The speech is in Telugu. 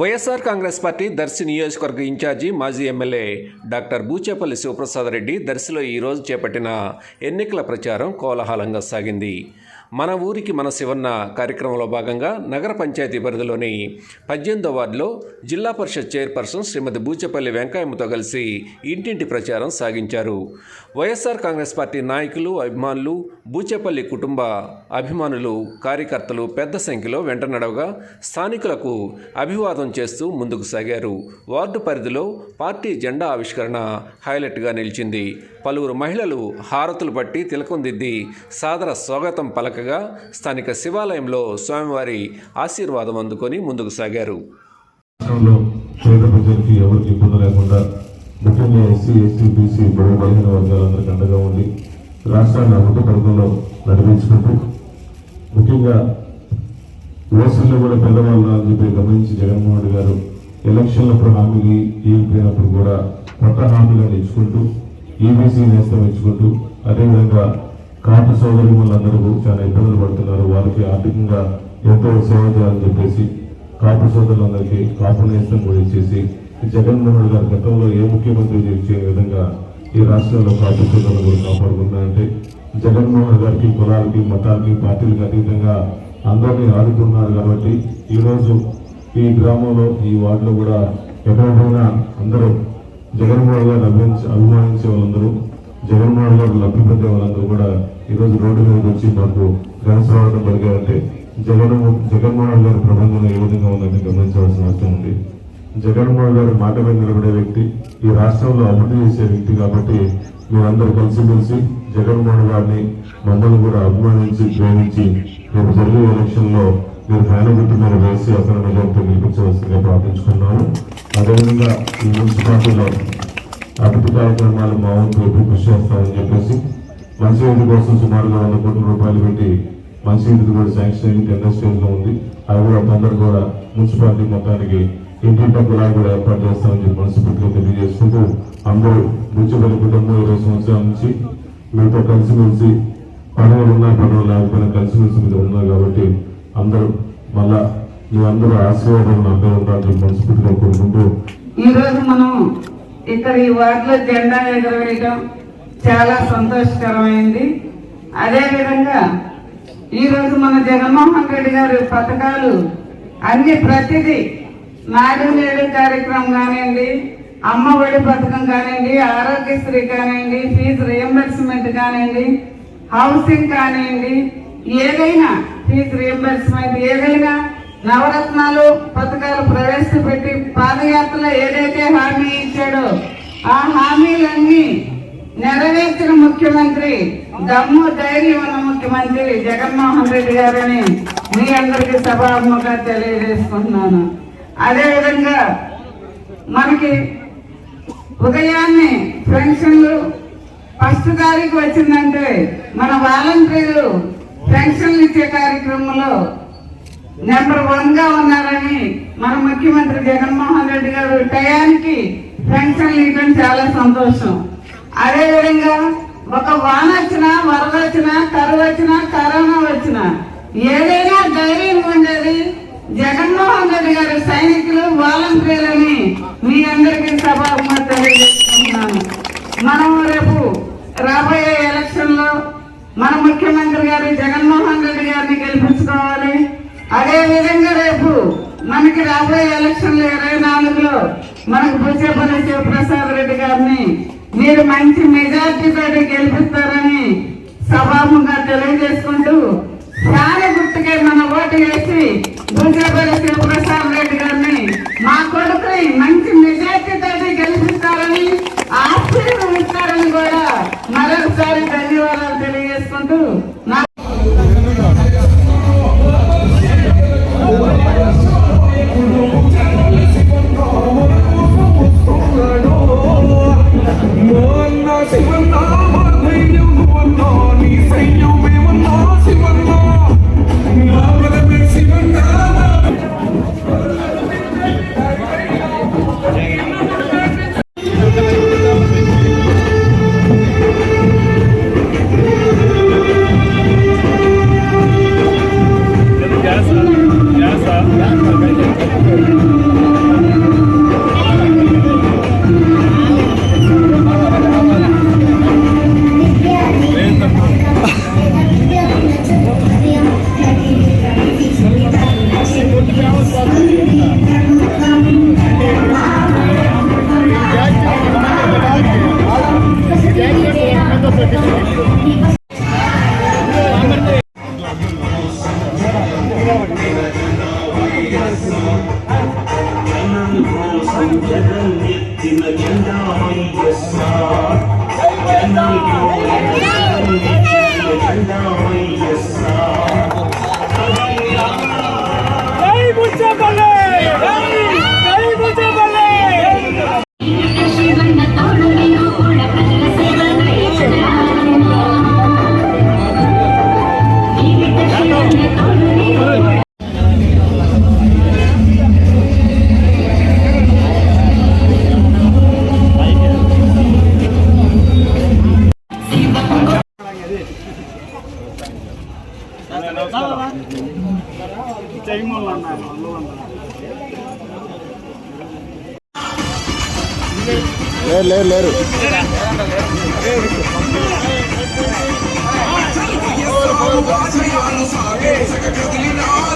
వైఎస్ఆర్ కాంగ్రెస్ పార్టీ దర్శి నియోజకవర్గ ఇన్ఛార్జి మాజీ ఎమ్మెల్యే డాక్టర్ బూచేపల్లి శివప్రసాద్ రెడ్డి దర్శిలో ఈరోజు చేపట్టిన ఎన్నికల ప్రచారం కోలాహలంగా సాగింది. మన ఊరికి మన శివన్న కార్యక్రమంలో భాగంగా నగర పంచాయతీ పరిధిలోని పద్దెనిమిదో వార్డులో జిల్లా పరిషత్ చైర్పర్సన్ శ్రీమతి బూచపల్లి వెంకయ్యమ్మతో కలిసి ఇంటింటి ప్రచారం సాగించారు. వైఎస్ఆర్ కాంగ్రెస్ పార్టీ నాయకులు అభిమానులు బూచేపల్లి కుటుంబ అభిమానులు కార్యకర్తలు పెద్ద సంఖ్యలో వెంట నడవగా స్థానికులకు అభివాదం చేస్తూ ముందుకు సాగారు. వార్డు పరిధిలో పార్టీ జెండా ఆవిష్కరణ హైలైట్గా నిలిచింది. పలువురు మహిళలు హారతులు పట్టి తిలకం దిద్ది సాదర స్వాగతం పలక పలకగా స్థానిక శివాలయంలో స్వామివారి ఆశీర్వాదం అందుకొని ముందుకు సాగారు. రాష్ట్రంలో ఎవరికి ఇబ్బంది లేకుండా ముఖ్యంగా ఎస్సీ ఎస్టీ బీసీ బడుగు బలహీన వర్గాలందరికీ అండగా ఉండి రాష్ట్రాన్ని అమృత పథకంలో నడిపించుకుంటూ ముఖ్యంగా ఓసీల్లో కూడా పెద్దవాళ్ళు అని చెప్పి గమనించి జగన్మోహన్ రెడ్డి గారు ఎలక్షన్లప్పుడు హామీలు ఇవ్వకపోయినప్పుడు కూడా కొత్త హామీలను ఇచ్చుకుంటూ ఈబీసీ నేస్తం ఇచ్చుకుంటూ అదేవిధంగా కాపు సోదరి వాళ్ళందరూ చాలా ఇబ్బందులు పడుతున్నారు. వారికి ఆర్థికంగా ఎంతో సేవ చేయాలని చెప్పేసి కాపు సోదరులందరికీ కాపు నేస్తం కూడా ఇచ్చేసి జగన్మోహన్ రెడ్డి గారి గతంలో ఏ ముఖ్యమంత్రి ఇచ్చే విధంగా ఈ రాష్ట్రంలో కాపు సోదరులు కూడా కాపాడుకుంటున్నారంటే జగన్మోహన్ గారికి కులాలకి మతాలకి పార్టీలకు అతీతంగా అందరినీ ఆదుకున్నారు కాబట్టి ఈ రోజు ఈ గ్రామంలో ఈ వార్డులో కూడా ఎక్కడ అందరూ జగన్మోహన్ గారు అభిమానించే వాళ్ళందరూ జగన్మోహన్ గారు లబ్ధి పొందే వాళ్ళందరూ కూడా ఈ రోజు రోడ్డు మీద వచ్చి మాకు ఘన స్వాగతం పలికారంటే జగన్ జగన్మోహన్ గారి ప్రబంధం ఏ విధంగా ఉందని గమనించాల్సిన అవసరం ఉంది. జగన్మోహన్ గారు మాట మీద నిలబడే వ్యక్తి ఈ రాష్ట్రంలో అభివృద్ధి చేసే వ్యక్తి కాబట్టి మీరందరూ కలిసిమెలిసి జగన్మోహన్ గారిని మమ్మల్ని కూడా అభిమానించి ప్రేమించి రేపు జరిగే ఎలక్షన్లో మీరు ఫ్యాన్ గుర్తు మీద వేసి అసలు మెజార్టీ గెలిపించవలసిందిగా ప్రార్థించుకున్నాము అదేవిధంగా ఈ మున్సిపాలిటీలో అభివృద్ధి కార్యక్రమాలు మా వంతు ఎప్పుడు కృషి చేస్తామని చెప్పేసి మంచినీటి కోసం సుమారుగా వంద కోట్ల రూపాయలు పెట్టి మంచినీటి కూడా శాంక్షన్ అయింది టెండర్ స్టేజ్లో ఉంది. అవి కూడా తొందరగా కూడా మున్సిపాలిటీ మొత్తానికి ఇంటింట గులాలు కూడా ఏర్పాటు చేస్తామని చెప్పి మనస్ఫూర్తిగా తెలియజేసుకుంటూ అందరూ బుచ్చిపల్లి కుటుంబం ఇరవై సంవత్సరాల నుంచి మీతో కలిసిమెలిసి పనులు ఉన్నా పనులు లేకపోయినా కలిసిమెలిసి మీద ఉన్నారు కాబట్టి అందరూ మళ్ళా మీ అందరూ ఆశీర్వాదం అందరూ ఉండాలని మనస్ఫూర్తిగా కోరుకుంటూ ఈ రోజు మనం ఇక్కడ ఈ వార్డులో జెండా ఎగరవేయడం చాలా సంతోషకరమైంది. అదేవిధంగా ఈరోజు మన జగన్మోహన్ రెడ్డి గారి పథకాలు అన్ని ప్రతిదీ నాడు నేడు కార్యక్రమం కానివ్వండి అమ్మ ఒడి పథకం కానివ్వండి ఆరోగ్యశ్రీ కానివ్వండి ఫీజు రియంబర్స్మెంట్ కానివ్వండి హౌసింగ్ కానివ్వండి ఏదైనా ఫీజు రియంబర్స్మెంట్ ఏదైనా నవరత్నాలు పథకాలు ప్రవేశపెట్టి పాదయాత్రలో ఏదైతే హామీ ఇచ్చాడో ఆ హామీలన్నీ నెరవేర్చిన ముఖ్యమంత్రి దమ్ము ధైర్యం ఉన్న ముఖ్యమంత్రి జగన్మోహన్ రెడ్డి గారని మీ అందరికీ సభాముఖంగా తెలియజేసుకుంటున్నాను. అదేవిధంగా మనకి ఉదయాన్నే పెన్షన్లు ఫస్ట్ తారీఖు వచ్చిందంటే మన వాలంటీర్లు పెన్షన్లు ఇచ్చే కార్యక్రమంలో నెంబర్ వన్గా ఉన్నారని మన ముఖ్యమంత్రి జగన్మోహన్ రెడ్డి గారు టయానికి పెన్షన్లు ఇవ్వడం చాలా సంతోషం. అదే విధంగా ఒక వాన వచ్చినా వరద వచ్చినా కరువు వచ్చినా కరోనా వచ్చినా ఏదైనా ధైర్యం ఉండేది జగన్మోహన్ రెడ్డి గారు సైనికులు వాలంటీర్లని మీ అందరికీ సభాముఖంగా తెలియజేస్తున్నాను మనం రేపు రాబోయే ఎలక్షన్లో మన ముఖ్యమంత్రి గారు జగన్మోహన్ రెడ్డి గారిని గెలిపించుకోవాలి అదే విధంగా రేపు మనకి రాబోయే ఎలక్షన్లు ఇరవై నాలుగులో మనకు బుచ్చేపల్లి శివప్రసాద్ రెడ్డి గారిని మీరు మంచి మెజార్టీతో గెలిపిస్తారని సభాముఖంగా తెలియజేసుకుంటూ ఫ్యాన్ గుర్తుకే మన ఓటు వేసి బుచ్చేపల్లి శివప్రసాద్ రెడ్డి గారిని మా కొడుకుని మంచి మెజార్టీతో గెలిపిస్తారని ఆశీర్వదిస్తారని కూడా మరొకసారి ధన్యవాదాలు Yes, sir. Yes. లేరు లేరు లేరు నేను